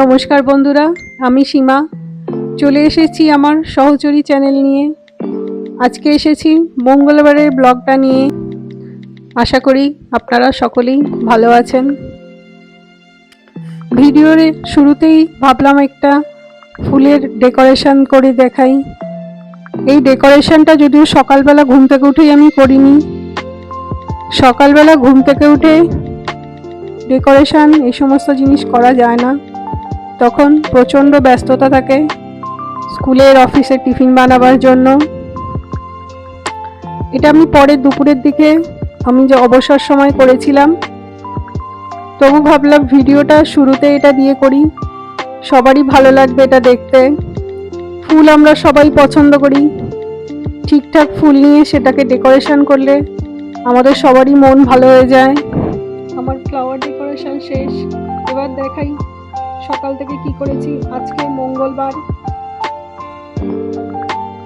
নমস্কার বন্ধুরা, আমি সীমা। চলে এসেছি আমার সহচরী চ্যানেল নিয়ে। আজকে এসেছি মঙ্গলবারের ব্লগটা নিয়ে। আশা করি আপনারা সকলেই ভালো আছেন। ভিডিওর শুরুতেই ভাবলাম একটা ফুলের ডেকোরেশন করে দেখাই। এই ডেকোরেশনটা যদিও সকালবেলা ঘুম থেকে উঠেই আমি করিনি। সকালবেলা ঘুম থেকে উঠে ডেকোরেশন, এই সমস্ত জিনিস করা যায় না। তখন প্রচণ্ড ব্যস্ততা থাকে। স্কুলের অফিসে টিফিন বানাবার জন্য। এটা আমি পরে দুপুরের দিকে আমি যে অবসর সময় করেছিলাম, তবু ভাবলাম ভিডিওটা শুরুতে এটা দিয়ে করি। সবারই ভালো লাগবে এটা দেখতে। ফুল আমরা সবাই পছন্দ করি। ঠিকঠাক ফুল নিয়ে সেটাকে ডেকোরেশন করলে আমাদের সবারই মন ভালো হয়ে যায়। আমার ফ্লাওয়ার ডেকোরেশন শেষ। এবার দেখাই সকাল থেকে কি করেছি? আজকে মঙ্গলবার।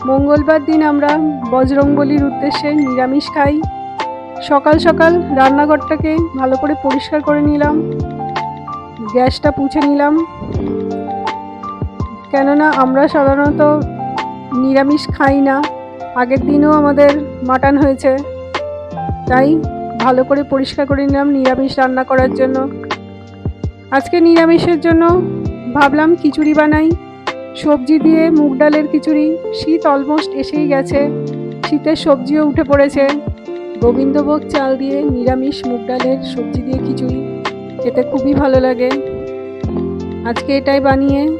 মঙ্গলবার দিন আমরা বজরংবলির উদ্দেশ্যে নিরামিষ খাই। সকাল সকাল রান্নাঘরটাকে ভালো করে পরিষ্কার করে নিলাম। গ্যাসটা পুছে নিলাম। কেননা আমরা সাধারণত নিরামিষ খাই না। আগের দিনও আমাদের মাটন হয়েছে। তাই ভালো করে পরিষ্কার করে নিলাম নিরামিষ রান্না করার জন্য। আজকে নিরামিষের জন্য ভাবলাম খিচুড়ি বানাই। সবজি দিয়ে মুগ ডালের খিচুড়ি। শীত অলমোস্ট এসেই গেছে। শীতের সবজিও উঠে পড়েছে। গোবিন্দভোগ চাল দিয়ে নিরামিষ মুগ ডালের সবজি দিয়ে খিচুড়ি। খেতে খুবই ভালো লাগে। আজকে এটাই বানিয়ে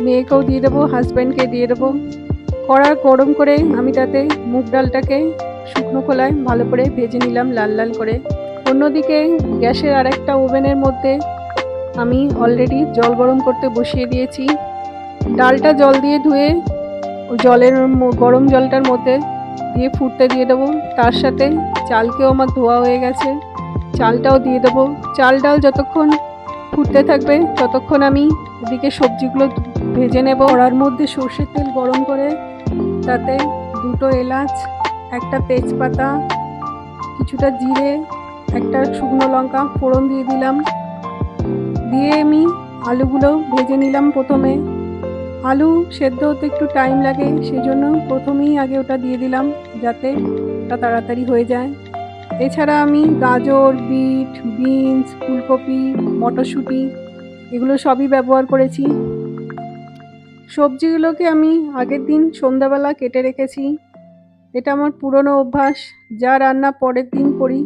মেয়েকেও দিয়ে দেবো হাজব্যান্ডকে দিয়ে দেবো। কড়া গরম করে আমি তাতে মুগ ডালটাকে শুকনো খোলায় ভালো করে ভেজে নিলাম লাল লাল করে। অন্যদিকে গ্যাসের আরেকটা ওভেনের মধ্যে আমি অলরেডি জল গরম করতে বসিয়ে দিয়েছি। ডালটা জল দিয়ে ধুয়ে জলের গরম জলটার মধ্যে দিয়ে ফুটতে দিয়ে দেবো। তার সাথে চালকেও আমার ধোয়া হয়ে গেছে। চালটাও দিয়ে দেবো। চাল ডাল যতক্ষণ ফুটতে থাকবে, ততক্ষণ আমি এদিকে সবজিগুলো ভেজে নেব। ওড়ার মধ্যে সর্ষের তেল গরম করে, তাতে দুটো এলাচ, একটা তেজপাতা, কিছুটা জিরে, একটা শুকনো লঙ্কা ফোড়ন দিয়ে দিলাম। দিয়ে আমি আলুগুলো ভেজে নিলাম প্রথমে। আলু সেদ্ধ হতে একটু টাইম লাগে সেই জন্য প্রথমেই আগে ওটা দিয়ে দিলাম যাতে ওটা তাড়াতাড়ি হয়ে যায়। এছাড়া আমি গাজর, বিট, বিনস, ফুলকপি, মটরশুঁটি এগুলো সবই ব্যবহার করেছি। সবজিগুলোকে আমি আগের দিন সন্ধ্যাবেলা কেটে রেখেছি। এটা আমার পুরনো অভ্যাস, যা রান্না পরের দিন করি,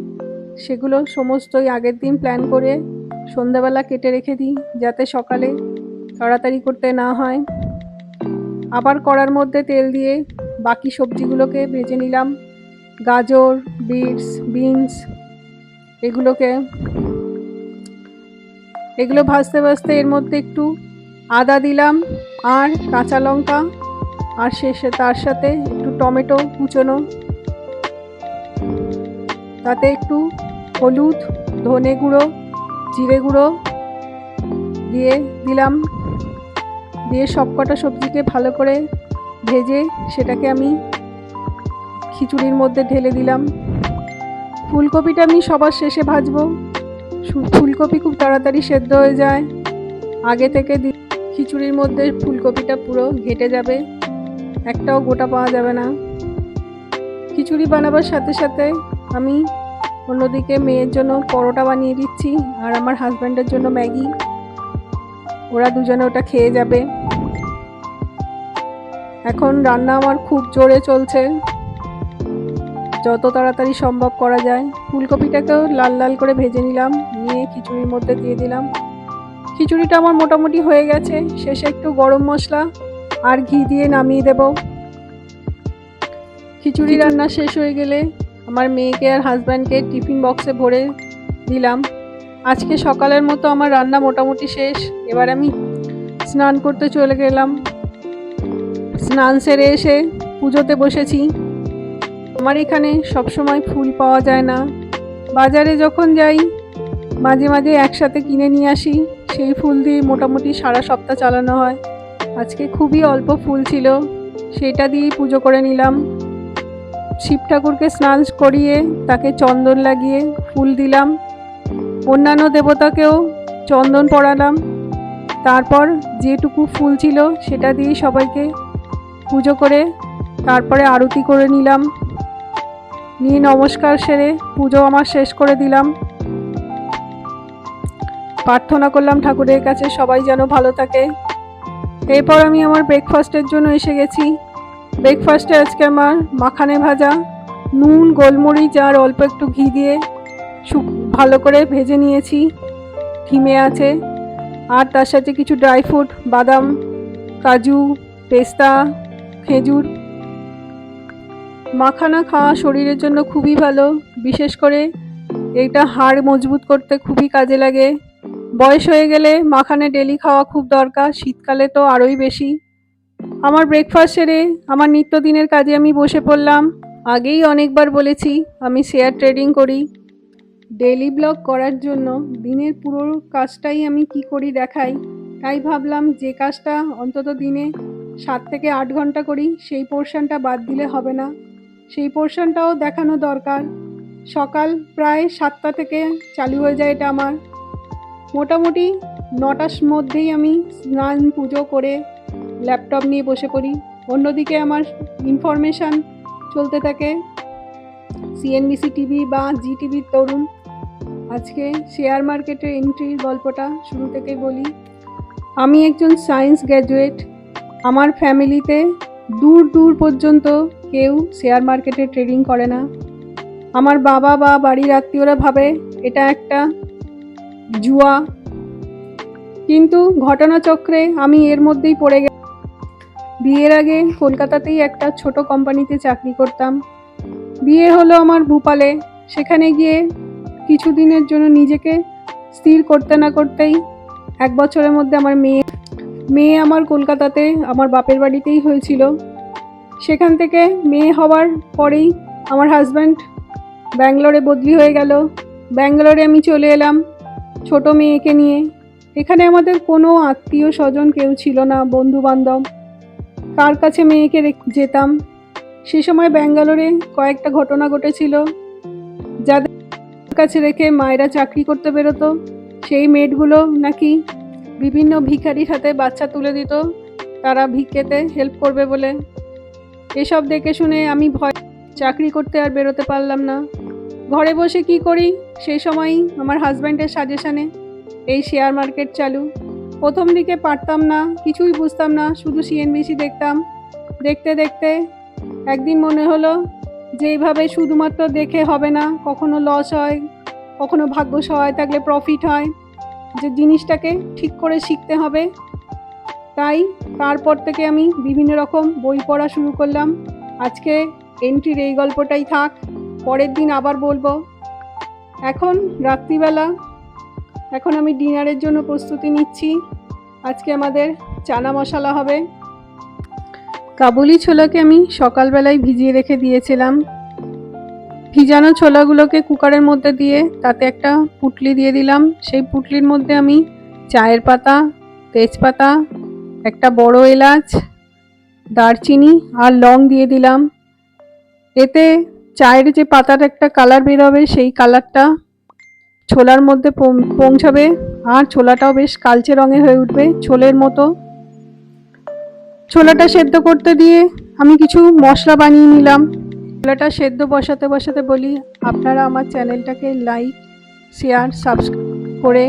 সেগুলো সমস্তই আগের দিন প্ল্যান করে সন্ধ্যাবেলা কেটে রেখে দিই, যাতে সকালে তাড়াতাড়ি করতে না হয়। আবার কড়ার মধ্যে তেল দিয়ে বাকি সবজিগুলোকে ভেজে নিলাম। গাজর, বিটস, বিনস, এগুলোকে। এগুলো ভাজতে ভাজতে এর মধ্যে একটু আদা দিলাম আর কাঁচা লঙ্কা। আর শেষে তার সাথে একটু টমেটো কুচনো। তাতে একটু হলুদ, ধনে গুঁড়ো জিরে গুঁড়ো দিয়ে দিলাম। দিয়ে সবকটা সবজিকে ভালো করে ভেজে সেটাকে আমি খিচুড়ির মধ্যে ঢেলে দিলাম। ফুলকপিটা আমি সবার শেষে ভাজবো। ফুলকপি খুব তাড়াতাড়ি সেদ্ধ হয়ে যায়। আগে থেকে খিচুড়ির মধ্যে ফুলকপিটা পুরো ঘেটে যাবে। একটাও গোটা পাওয়া যাবে না। খিচুড়ি বানাবার সাথে সাথে আমি অন্যদিকে মেয়ের জন্য পরোটা বানিয়ে দিচ্ছি আর আমার হাজব্যান্ডের জন্য ম্যাগি। ওরা দুজনে ওটা খেয়ে যাবে। এখন রান্না আমার খুব জোরে চলছে। যত তাড়াতাড়ি সম্ভব করা যায়। ফুলকপিটাকেও লাল লাল করে ভেজে নিলাম, নিয়ে খিচুড়ির মধ্যে দিয়ে দিলাম। খিচুড়িটা আমার মোটামুটি হয়ে গেছে। শেষে একটু গরম মশলা আর ঘি দিয়ে নামিয়ে দেব। খিচুড়ি রান্না শেষ হয়ে গেলে আমার মেয়েকে আর হাজব্যান্ডকে টিফিন বক্সে ভরে দিলাম। আজকে সকালের মতো আমার রান্না মোটামুটি শেষ। এবার আমি স্নান করতে চলে গেলাম। স্নান সেরে এসে পুজোতে বসেছি। আমার এখানে সবসময় ফুল পাওয়া যায় না। বাজারে যখন যাই, মাঝে মাঝে একসাথে কিনে নিয়ে আসি। সেই ফুল দিয়ে মোটামুটি সারা সপ্তাহ চালানো হয়। আজকে খুবই অল্প ফুল ছিল। সেটা দিয়েই পুজো করে নিলাম। শিব ঠাকুরকে স্নান করিয়ে তাকে চন্দন লাগিয়ে ফুল দিলাম। অন্যান্য দেবতাকেও চন্দন পড়ালাম তারপর যেটুকু ফুল ছিল সেটা দিয়ে সবাইকে পুজো করে তারপরে আরতি করে নিলাম। নিয়ে নমস্কার সেরে পুজো আমার শেষ করে দিলাম। প্রার্থনা করলাম ঠাকুরের কাছে সবাই যেন ভালো থাকে। এরপর আমি আমার ব্রেকফাস্টের জন্য এসে গেছি। ব্রেকফাস্টে আজকে আমার মাখানে ভাজা, নুন, গোলমরিচ আর অল্প একটু ঘি দিয়ে ভালো করে ভেজে নিয়েছি। থিমে আছে। আর তার সাথে কিছু ড্রাই ফ্রুট বাদাম, কাজু, পেস্তা, খেজুর। মাখানা খাওয়া শরীরের জন্য খুবই ভালো। বিশেষ করে এটা হাড় মজবুত করতে খুবই কাজে লাগে। বয়স হয়ে গেলে মাখানে ডেলি খাওয়া খুব দরকার। শীতকালে তো আরোই বেশি। আমার ব্রেকফাস্ট সেরে, আমার নিত্যদিনের কাজে আমি বসে পড়লাম। আগেই অনেকবার বলেছি, আমি শেয়ার ট্রেডিং করি। ডেলি ব্লগ করার জন্য দিনের পুরো কাজটাই আমি কি করি দেখাই। তাই ভাবলাম যে কাজটা অন্তত দিনে সাত থেকে আট ঘণ্টা করি, সেই পোর্শনটা বাদ দিলে হবে না। সেই পোর্শনটাও দেখানো দরকার। সকাল প্রায় সাতটা থেকে চালু হয়ে যায় এটা আমার। মোটামুটি নটার মধ্যেই আমি স্নান পুজো করে ল্যাপটপ নিয়ে বসে পড়ি। অন্যদিকে আমার ইনফরমেশান চলতে থাকে। সিএনবিসি টিভি বা জি টিভির তরুণ। আজকে শেয়ার মার্কেটের এন্ট্রির গল্পটা শুরু থেকেই বলি। আমি একজন সায়েন্স গ্র্যাজুয়েট আমার ফ্যামিলিতে দূর দূর পর্যন্ত কেউ শেয়ার মার্কেটে ট্রেডিং করে না। আমার বাবা বা বাড়ির আত্মীয়রা ভাবে এটা একটা জুয়া। কিন্তু ঘটনাচক্রে আমি এর মধ্যেই পড়ে বিয়ের আগে কলকাতাতেই একটা ছোট কোম্পানিতে চাকরি করতাম। বিয়ে হলো আমার ভূপালে সেখানে গিয়ে কিছুদিনের জন্য নিজেকে স্থির করতে না করতেই এক বছরের মধ্যে আমার মেয়ে মেয়ে আমার কলকাতাতে আমার বাপের বাড়িতেই হয়েছিল। সেখান থেকে মেয়ে হওয়ার পরেই আমার হাজব্যান্ড ব্যাঙ্গালোরে বদলি হয়ে গেল। ব্যাঙ্গালোরে আমি চলে এলাম ছোট মেয়েকে নিয়ে। এখানে আমাদের কোনো আত্মীয় স্বজন কেউ ছিল না বন্ধু বান্ধব কার কাছে মেয়েকে যেতাম? সে সময় ব্যাঙ্গালোরে কয়েকটা ঘটনা ঘটেছিল। যাদের কাছে রেখে মায়েরা চাকরি করতে বেরোতো, সেই মেয়েগুলো নাকি বিভিন্ন ভিখারির হাতে বাচ্চা তুলে দিত। তারা ভিক্ষেতে হেল্প করবে বলে। এসব দেখে শুনে আমি ভয় চাকরি করতে আর বেরোতে পারলাম না। ঘরে বসে কি করি? সেই সময়ই আমার হাজব্যান্ডের সাজেশানে এই শেয়ার মার্কেট চালু। প্রথম দিকে পারতাম না, কিছুই বুঝতাম না, শুধু সিএনবিসি দেখতাম। দেখতে দেখতে একদিন মনে হলো যে এইভাবে শুধুমাত্র দেখে হবে না, কখনো লস হয়, কখনো ভাগ্য সহায় থাকলে প্রফিট হয়। যে জিনিসটাকে ঠিক করে শিখতে হবে। তাই তারপর থেকে আমি বিভিন্ন রকম বই পড়া শুরু করলাম। আজকে এন্ট্রির এই গল্পটাই থাক, পরের দিন আবার বলব। এখন রাত্রিবেলা এখন আমি ডিনারের জন্য প্রস্তুতি নিচ্ছি। আজকে আমাদের চানা মশলা হবে। কাবুলি ছোলাকে আমি সকালবেলায় ভিজিয়ে রেখে দিয়েছিলাম। ভিজানো ছোলাগুলোকে কুকারের মধ্যে দিয়ে তাতে একটা পুটলি দিয়ে দিলাম। সেই পুটলির মধ্যে আমি চায়ের পাতা, তেজপাতা, একটা বড় এলাচ, দারচিনি আর লং দিয়ে দিলাম। এতে চায়ের যে পাতার একটা কালার বেরোবে সেই কালারটা ছোলার মধ্যে পৌঁছাবে আর ছোলাটাও বেশ কালচে রঙের হয়ে উঠবে, ছোলের মতো। ছোলাটা সেদ্ধ করতে দিয়ে আমি কিছু মশলা বানিয়ে নিলাম। ছোলাটা সেদ্ধ বসাতে বসাতে বলি, আপনারা আমার চ্যানেলটাকে লাইক, শেয়ার, সাবস্ক্রাইব করে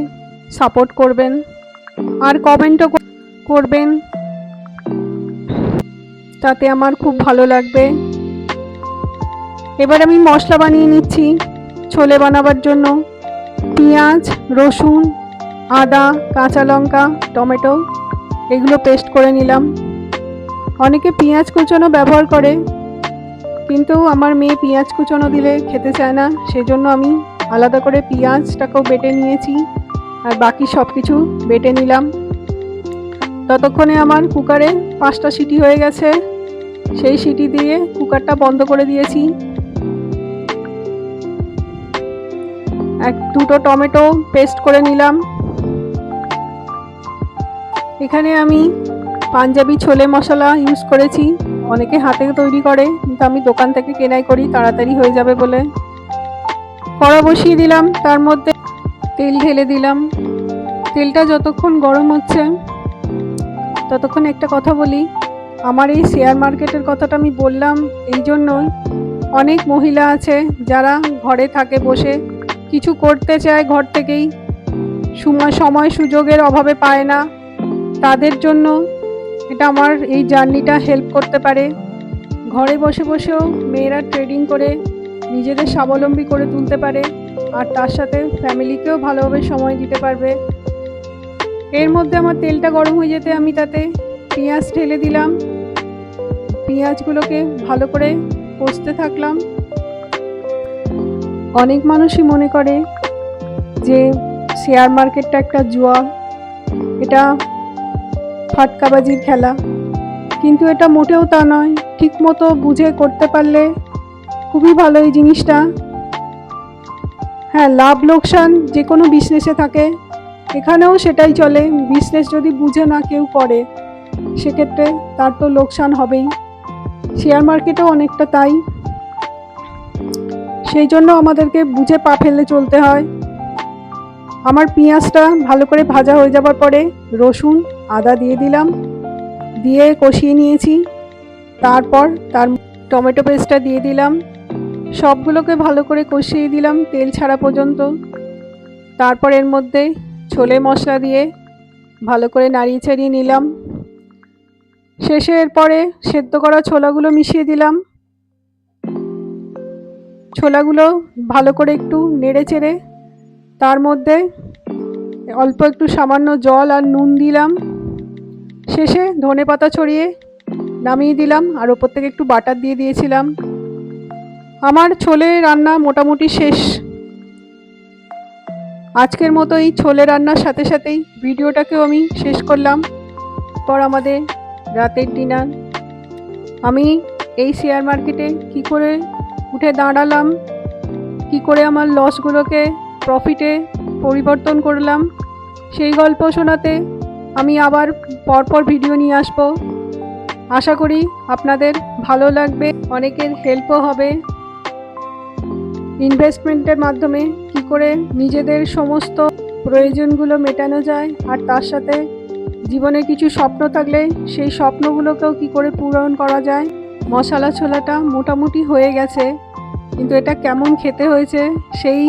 সাপোর্ট করবেন আর কমেন্টও করবেন। তাতে আমার খুব ভালো লাগবে। এবার আমি মশলা বানিয়ে নিচ্ছি ছোলে বানাবার জন্য। পেঁয়াজ, রসুন, আদা, কাঁচা লঙ্কা, টমেটো, এগুলো পেস্ট করে নিলাম। অনেকে পেঁয়াজ কুচনো ব্যবহার করে, কিন্তু আমার মেয়ে পেঁয়াজ কুচনো দিলে খেতে চায় না, সেজন্য আমি আলাদা করে পেঁয়াজটাকেও বেটে নিয়েছি, আর বাকি সব কিছু বেটে নিলাম। ততক্ষণে আমার কুকারে পাঁচটা সিটি হয়ে গেছে, সেই সিটি দিয়ে কুকারটা বন্ধ করে দিয়েছি। এক দুটো টমেটো পেস্ট করে নিলাম। এখানে আমি পাঞ্জাবি ছোলে মশলা ইউজ করেছি। অনেকে হাতে তৈরি করে, কিন্তু আমি দোকান থেকে কেনাই করি, তাড়াতাড়ি হয়ে যাবে বলে। কড়া বসিয়ে দিলাম, তার মধ্যে তেল ঢেলে দিলাম। তেলটা যতক্ষণ গরম হচ্ছে, ততক্ষণ একটা কথা বলি। আমার এই শেয়ার মার্কেটের কথাটা আমি বললাম এই জন্যই অনেক মহিলা আছে যারা ঘরে থাকে বসে কিছু করতে চায় ঘর থেকেই। সময় সুযোগের অভাবে পায় না। তাদের জন্য এটা আমার এই জার্নিটা হেল্প করতে পারে। ঘরে বসে বসেও মেয়েরা ট্রেডিং করে, নিজেদের স্বাবলম্বী করে তুলতে পারে আর তার সাথে ফ্যামিলিকেও ভালোভাবে সময় দিতে পারবে। এর মধ্যে আমার তেলটা গরম হয়ে যেতে আমি তাতে পেঁয়াজ ঢেলে দিলাম। পেঁয়াজগুলোকে ভালো করে কষতে থাকলাম। অনেক মানুষই মনে করে যে শেয়ার মার্কেটটা একটা জুয়া, এটা ফাটকাবাজির খেলা। কিন্তু এটা মোটেও তা নয়। ঠিকমতো বুঝে করতে পারলে খুবই ভালো এই জিনিসটা। হ্যাঁ লাভ, লোকসান যে কোনো বিজনেসে থাকে। এখানেও সেটাই চলে। বিজনেস যদি বুঝে না কেউ করে, সেক্ষেত্রে তার তো লোকসান হবেই। শেয়ার মার্কেটেও অনেকটা তাই। সেই জন্য আমাদেরকে বুঝে পা ফেলে চলতে হয়। আমার পেঁয়াজটা ভালো করে ভাজা হয়ে যাবার পরে রসুন, আদা দিয়ে দিলাম, দিয়ে কষিয়ে নিয়েছি। তারপর তার টমেটো পেস্টটা দিয়ে দিলাম। সবগুলোকে ভালো করে কষিয়ে দিলাম তেল ছাড়া পর্যন্ত। তারপর এর মধ্যে ছোলে মশলা দিয়ে ভালো করে নাড়িয়ে ছাড়িয়ে নিলাম। শেষে এরপরে সেদ্ধ করা ছোলাগুলো মিশিয়ে দিলাম। ছোলাগুলো ভালো করে একটু নেড়ে চেড়ে, তার মধ্যে অল্প একটু সামান্য জল আর নুন দিলাম। শেষে ধনে পাতা ছড়িয়ে নামিয়ে দিলাম আর ওপর থেকে একটু বাটার দিয়ে দিয়েছিলাম। আমার ছোলে রান্না মোটামুটি শেষ। আজকের মতো এই ছোলে রান্নার সাথে সাথেই ভিডিওটাকেও আমি শেষ করলাম। পর আমাদের রাতের ডিনার। আমি এই শেয়ার মার্কেটে কি করে উঠে দাঁড়ালাম। কি করে আমার লসগুলোকে প্রফিটে পরিবর্তন করলাম? সেই গল্প শোনাতে আমি আবার পরপর ভিডিও নিয়ে আসব। আশা করি আপনাদের ভালো লাগবে, অনেকের হেল্পও হবে। ইনভেস্টমেন্টের মাধ্যমে কি করে নিজেদের সমস্ত প্রয়োজনগুলো মেটানো যায় আর তার সাথে জীবনে কিছু স্বপ্ন থাকলে সেই স্বপ্নগুলোকেও কি করে পূরণ করা যায়। মশলা ছোলাটা মোটামুটি হয়ে গেছে, কিন্তু এটা কেমন খেতে হয়েছে সেই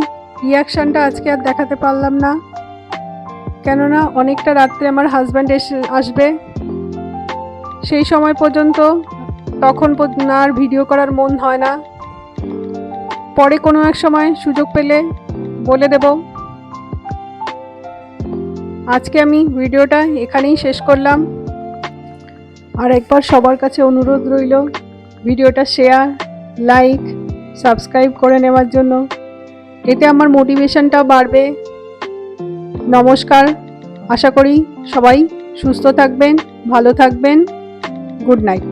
রিয়াকশানটা আজকে আর দেখাতে পারলাম না। কেননা অনেকটা রাত্রে আমার হাজব্যান্ড এসে, আসবে। সেই সময় পর্যন্ত তখন আর ভিডিও করার মন হয় না। পরে কোনো এক সময় সুযোগ পেলে বলে দেব। আজকে আমি ভিডিওটা এখানেই শেষ করলাম। আর একবার সবার কাছে অনুরোধ রইল ভিডিওটা শেয়ার লাইক সাবস্ক্রাইব করে নেওয়ার জন্য। এতে আমার মোটিভেশনটা বাড়বে। নমস্কার। আশা করি সবাই সুস্থ থাকবেন, ভালো থাকবেন। Good night